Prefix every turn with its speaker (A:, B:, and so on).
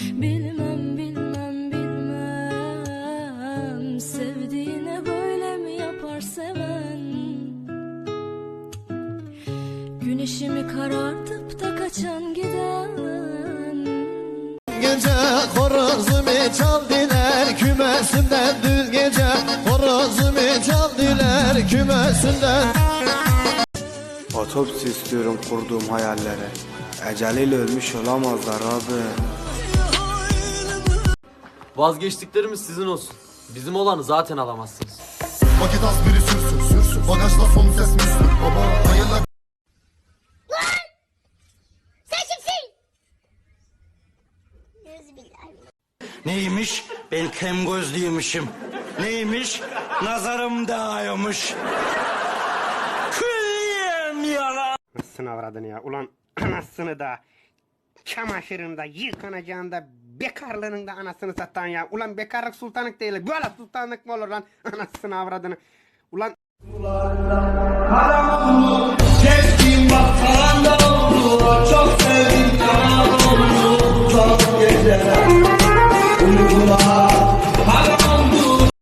A: Bilmem bilmem bilmem Sevdiğine böyle mi yapar seven Güneşimi karartıp da kaçan giden
B: Gece horozumu çaldılar kümesinden Dün gece horozumu çaldılar kümesinden
C: Otopsi istiyorum kurduğum hayallere. Eceliyle ölmüş olamazlar abi.
D: Vazgeçtiklerimiz sizin olsun. Bizim olanı zaten alamazsınız.
E: Vakit az biri sürsün sürsün Bagajda son ses müslüm Baba hayırlar
F: Sen kimsin? Yüzbillah.
G: Neymiş? Ben kem gözlüymüşüm. Neymiş? Nazarım dağıyormuş. Külliyen yalan.
H: Anasını avradını ya. Ulan anasını da çamaşırında yıkanacağında bekarlığının da anasını satan ya. Ulan bekarlık sultanlık değil. Böyle sultanlık mı olur lan? Anasını avradını. Ulan